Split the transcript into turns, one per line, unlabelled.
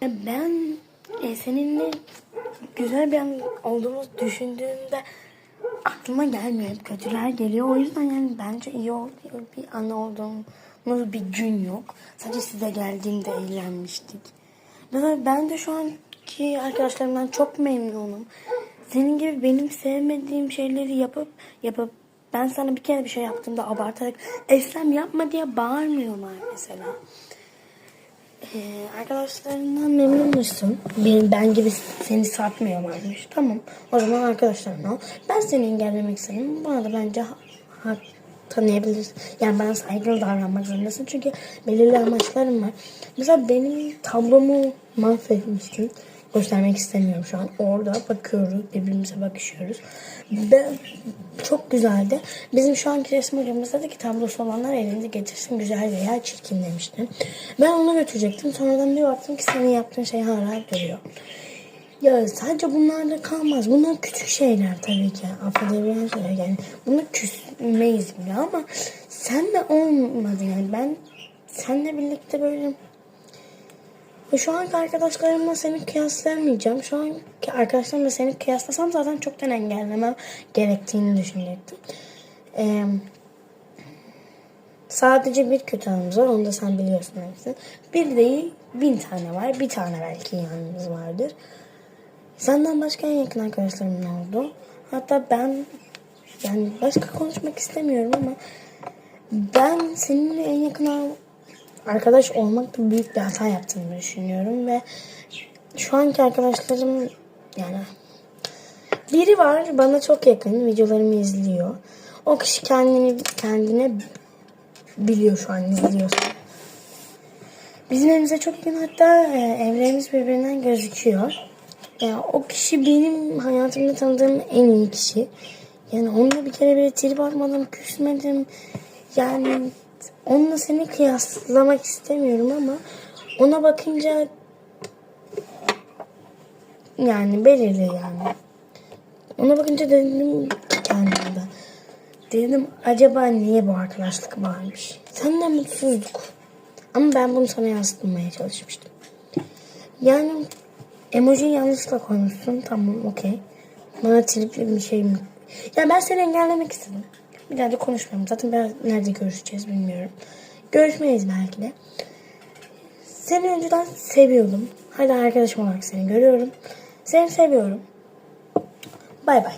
Ya Ben e, seninle güzel bir an olduğumuzu düşündüğümde aklıma gelmiyor. Hep kötüler geliyor. O yüzden yani bence iyi oldu. Bir an olduğumuz bir gün yok. Sadece size geldiğimde eğlenmiştik. Mesela ben de şu anki arkadaşlarımdan çok memnunum. Senin gibi benim sevmediğim şeyleri yapıp yapıp ben sana bir kere bir şey yaptığımda abartarak Eslem yapma diye bağırmıyorlar mesela. Ee, arkadaşlarından memnun musun? Benim, ben gibi seni satmıyorlarmış. Tamam. O zaman arkadaşlarına ol. Ben seni engellemek istedim. Bana da bence ha- hak tanıyabilirsin. Yani bana saygılı davranmak zorundasın. Çünkü belirli amaçlarım var. Mesela benim tablomu mahvetmiştin. Göstermek istemiyorum şu an. Orada bakıyoruz. Birbirimize bakışıyoruz. Ben, çok güzeldi. Bizim şu anki resim hocamız dedi ki tablosu olanlar elinde getirsin güzel veya çirkin demişti. Ben onu götürecektim. Sonradan bir baktım ki senin yaptığın şey hala duruyor. Ya sadece bunlarla kalmaz. Bunlar küçük şeyler tabii ki. Affedebilen şeyler yani. Buna küsmeyiz bile ama senle olmadı yani. Ben seninle birlikte böyle ve şu anki arkadaşlarımla seni kıyaslayamayacağım. Şu anki arkadaşlarımla seni kıyaslasam zaten çoktan engellemem gerektiğini düşünecektim. Ee, sadece bir kötü anımız var. Onu da sen biliyorsun hepsini. Bir değil bin tane var. Bir tane belki yanımız vardır. Senden başka en yakın arkadaşlarım ne oldu? Hatta ben yani başka konuşmak istemiyorum ama ben seninle en yakın arkadaş olmakta büyük bir hata yaptığımı düşünüyorum ve şu anki arkadaşlarım yani biri var bana çok yakın videolarımı izliyor. O kişi kendini kendine biliyor şu an izliyorsa. Bizim evimize çok yakın hatta e, evlerimiz birbirinden gözüküyor. Yani o kişi benim hayatımda tanıdığım en iyi kişi. Yani onunla bir kere bile trip atmadım, küsmedim. Yani onunla seni kıyaslamak istemiyorum ama ona bakınca yani belirli yani. Ona bakınca dedim ki kendimde. Dedim acaba niye bu arkadaşlık varmış? Senden mutsuzduk. Ama ben bunu sana yansıtmaya çalışmıştım. Yani emojiyi yanlışlıkla koymuşsun. Tamam okey. Bana tripli bir şey mi? Ya ben seni engellemek istedim. Bir daha da konuşmayalım. Zaten ben nerede görüşeceğiz bilmiyorum. Görüşmeyiz belki de. Seni önceden seviyordum. Hala arkadaşım olarak seni görüyorum. Seni seviyorum. Bay bay.